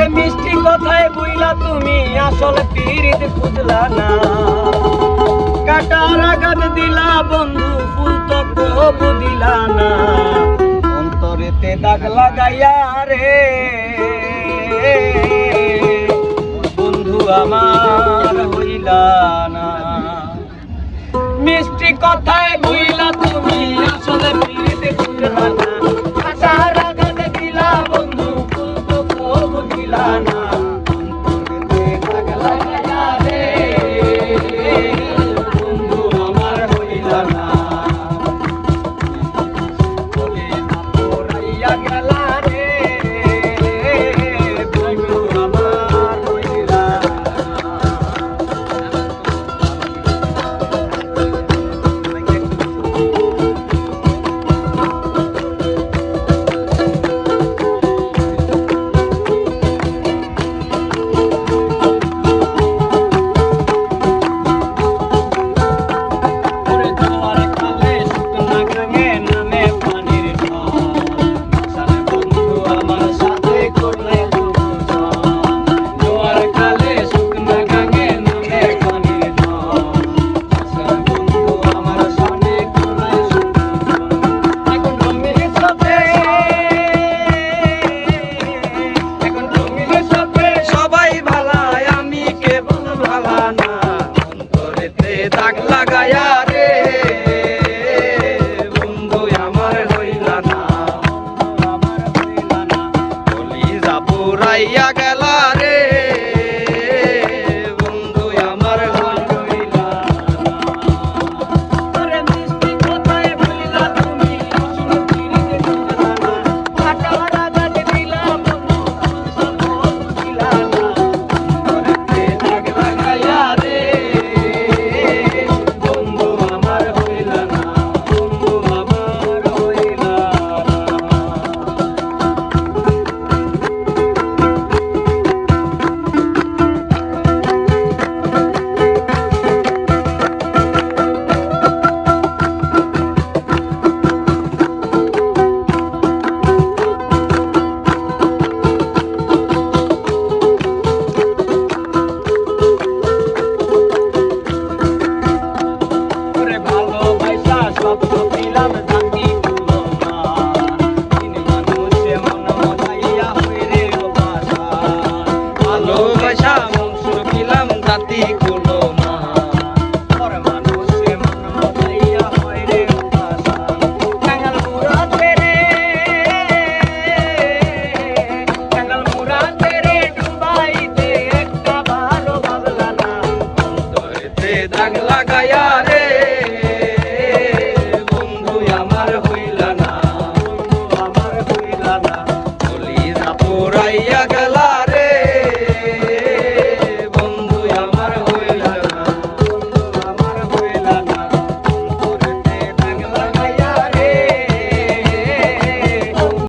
আরে মিষ্টি কথায় বুইলা তুমি, আসলে পীড়িত খুঁজলা না। কাটার আঘাত দিলা বন্ধু, ফুল তো কবু দিলা না। অন্তরেতে দাগ লাগাইয়া রে, বন্ধু আমার হইলা না। মিষ্টি কথায় বুই Thank you. я